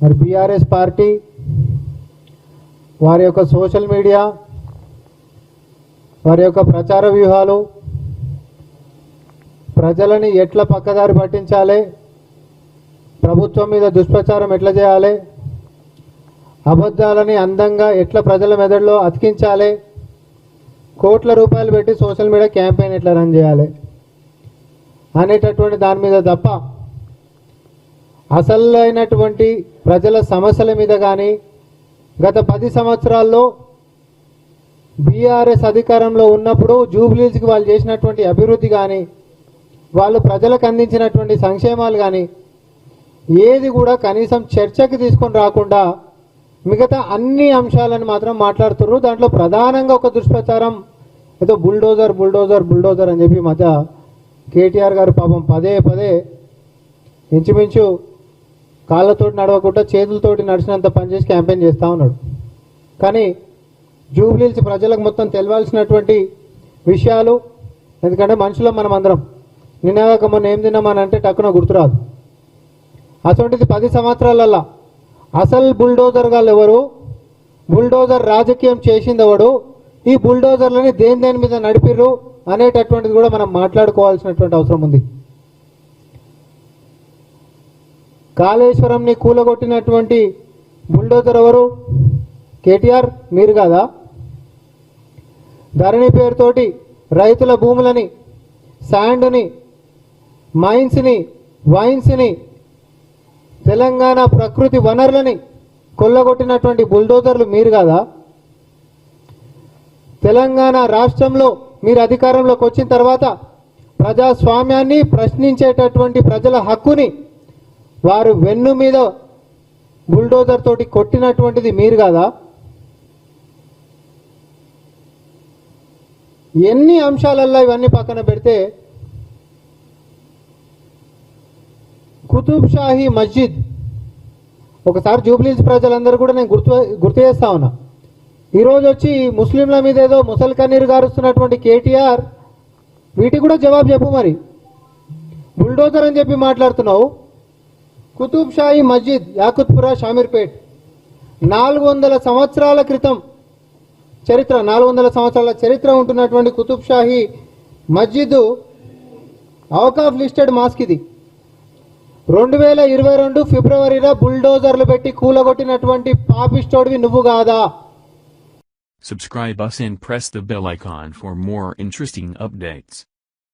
మరి BRS party వారి యొక్క సోషల్ మీడియా వారి యొక్క ప్రచార వ్యూహాలు ప్రజలని ఎట్లా పక్కదారి పట్టించాలి ప్రభుత్వం మీద దుష్ప్రచారం ఎట్లా చేయాలి అబద్ధాలని అందంగా ఎట్లా ప్రజల మెదడులో అతికించాలి కోట్ల రూపాయలు పెట్టి సోషల్ మీడియా క్యాంపెయిన్ ఎట్లా రన్ చేయాలి అనేటటువంటి దాని మీద తప్ప అసలైనటువంటి ప్రజల సమస్యల మీద కానీ గత పది సంవత్సరాల్లో బీఆర్ఎస్ అధికారంలో ఉన్నప్పుడు జూబ్లీస్కి వాళ్ళు చేసినటువంటి అభివృద్ధి కానీ వాళ్ళు ప్రజలకు అందించినటువంటి సంక్షేమాలు కానీ ఏది కూడా కనీసం చర్చకి తీసుకొని రాకుండా మిగతా అన్ని అంశాలను మాత్రం మాట్లాడుతున్నారు దాంట్లో ప్రధానంగా ఒక దుష్ప్రచారం ఏదో బుల్డోజర్ బుల్డోజర్ బుల్డోజర్ అని చెప్పి మధ్య కేటీఆర్ గారు పాపం పదే పదే ఇంచుమించు కాళ్ళతోటి నడవకుండా చేతులతోటి నడిచినంత పనిచేసి క్యాంపెయిన్ చేస్తూ ఉన్నాడు. కానీ జూబ్లీల్స్ ప్రజలకు మొత్తం తెలవాల్సినటువంటి విషయాలు ఎందుకంటే మనుషులం మనం అందరం. నిన్నగాక మొన్న ఏం తిన్నామనంటే టక్కున గుర్తురాదు. అటువంటిది పది సంవత్సరాలల్లా అసలు బుల్డోజర్ గాళ్ళు ఎవరు? బుల్డోజర్ రాజకీయం చేసిందెవడు ఈ బుల్డోజర్లని దేని దేని మీద నడిపిర్రు అనేటటువంటిది కూడా మనం మాట్లాడుకోవాల్సినటువంటి అవసరం ఉంది. కాళేశ్వరంని కూలగొట్టినటువంటి బుల్డోజర్ ఎవరు? కేటీఆర్? మీరు కాదా? ధరణి పేరుతోటి రైతుల భూములని శాండ్ని మైన్స్ని వైన్స్ని తెలంగాణ ప్రకృతి వనరులని కొల్లగొట్టినటువంటి బుల్డోజర్లు మీరు కాదా? తెలంగాణ రాష్ట్రంలో మీరు అధికారంలోకి వచ్చిన తర్వాత ప్రజాస్వామ్యాన్ని ప్రశ్నించేటటువంటి ప్రజల హక్కుని వారు వెన్ను మీద బుల్డోజర్ తోటి కొట్టినటువంటిది మీరు కాదా? ఎన్ని అంశాలల్లో ఇవన్నీ పక్కన పెడితే కుతుబ్ షాహీ మస్జిద్ ఒకసారి జూబ్లీస్ ప్రజలందరూ కూడా నేను గుర్తు గుర్తు చేస్తా ఉన్నా. ఈరోజు వచ్చి ముస్లింల మీద ఏదో ముసల్ కన్నీరు గారుస్తున్నటువంటి కేటీఆర్ వీటికి కూడా జవాబు చెప్పు మరి. బుల్డోజర్ అని చెప్పి మాట్లాడుతున్నావు. కుతుబ్షాహి మస్జిద్ యాకుత్పురా షామీర్పేట్. నాలుగు వందల సంవత్సరాల క్రితం చరిత్ర నాలుగు వందల సంవత్సరాల చరిత్ర ఉంటున్నటువంటి కుతుబ్ షాహీ మస్జిద్ అవకాఫ్ లిస్టెడ్ మాస్క్ ఇది. రెండు వేల ఇరవై రెండు ఫిబ్రవరిలో బుల్డోజర్లు పెట్టి కూలగొట్టినటువంటి పాపిస్టోడివి నువ్వు కాదా? Subscribe us and press the bell icon for more interesting updates.